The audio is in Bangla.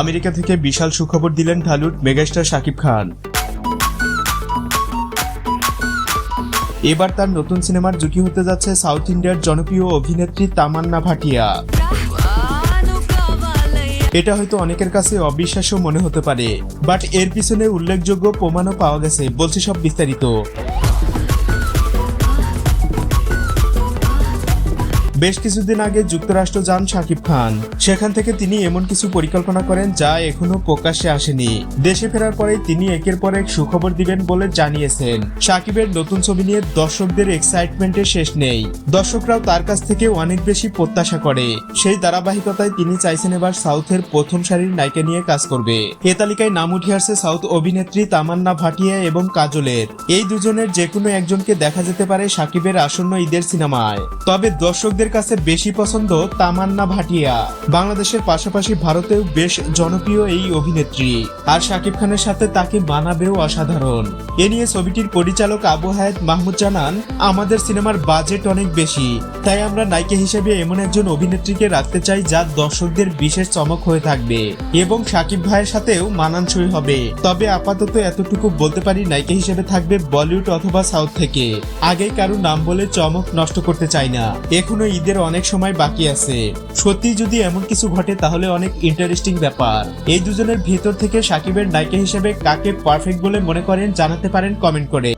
আমেরিকা থেকে বিশাল সুখবর দিলেন ঢালিউড মেগাস্টার শাকিব খান। এবার তার নতুন সিনেমার জুটি হতে যাচ্ছে সাউথ ইন্ডিয়ার জনপ্রিয় অভিনেত্রী তামান্না ভাটিয়া। এটা হয়তো অনেকের কাছে অবিশ্বাস্য মনে হতে পারে, বাট এর পিছনে উল্লেখযোগ্য প্রমাণও পাওয়া গেছে, বলছি সব বিস্তারিত। বেশ কিছুদিন আগে যুক্তরাষ্ট্র যান শাকিব খান। সেখান থেকে তিনি এমন কিছু পরিকল্পনা করেন যা এখনও প্রকাশ্যে আসেনি। দেশে ফেরার পরে তিনি একের পর এক সুখবর দিবেন বলে জানিয়েছেন। শাকিবের নতুন ছবি নিয়ে দর্শকদের এক্সাইটমেন্টের শেষ নেই। দর্শকরাও তার কাছ থেকে অনেক বেশি প্রত্যাশা করে। সেই ধারাবাহিকতায় তিনি চাইছেন এবার সাউথের প্রথম সারির নায়িকা নিয়ে কাজ করবে। এ তালিকায় নাম উঠে আসছে সাউথ অভিনেত্রী তামান্না ভাটিয়া এবং কাজলের। এই দুজনের যে কোনো একজনকে দেখা যেতে পারে শাকিবের আসন্ন ঈদের সিনেমায়। তবে দর্শকদের কাছে বেশি পছন্দ তামান্না ভাটিয়া। বাংলাদেশের পাশাপাশি ভারতেও বেশ জনপ্রিয় এই অভিনেত্রী। আর শাকিব খানের সাথে তাকে মানাবেও অসাধারণ। এ নিয়ে ছবিটির পরিচালক আবু হায়াত মাহমুদ জানান, আমাদের সিনেমার বাজেট অনেক বেশি। তাই আমরা নায়িকা হিসেবে এমন একজন অভিনেত্রীকে রাখতে চাই যা দর্শকদের বিশেষ চমক হয়ে থাকবে এবং শাকিব ভাইয়ের সাথেও মানানসই হবে। তবে আপাতত এতটুকু বলতে পারি নায়িকা হিসেবে থাকবে বলিউড অথবা সাউথ থেকে। আগেই কারও নাম বলে চমক নষ্ট করতে চাই না। এখনও ঈদের অনেক সময় বাকি আছে। সত্যি যদি এমন কিছু ঘটে, তাহলে অনেক ইন্টারেস্টিং ব্যাপার। এই দুজনের ভেতর থেকে সাকিবের নায়িকা হিসেবে কাকে পারফেক্ট বলে মনে করেন, জানাতে পারেন কমেন্ট করে।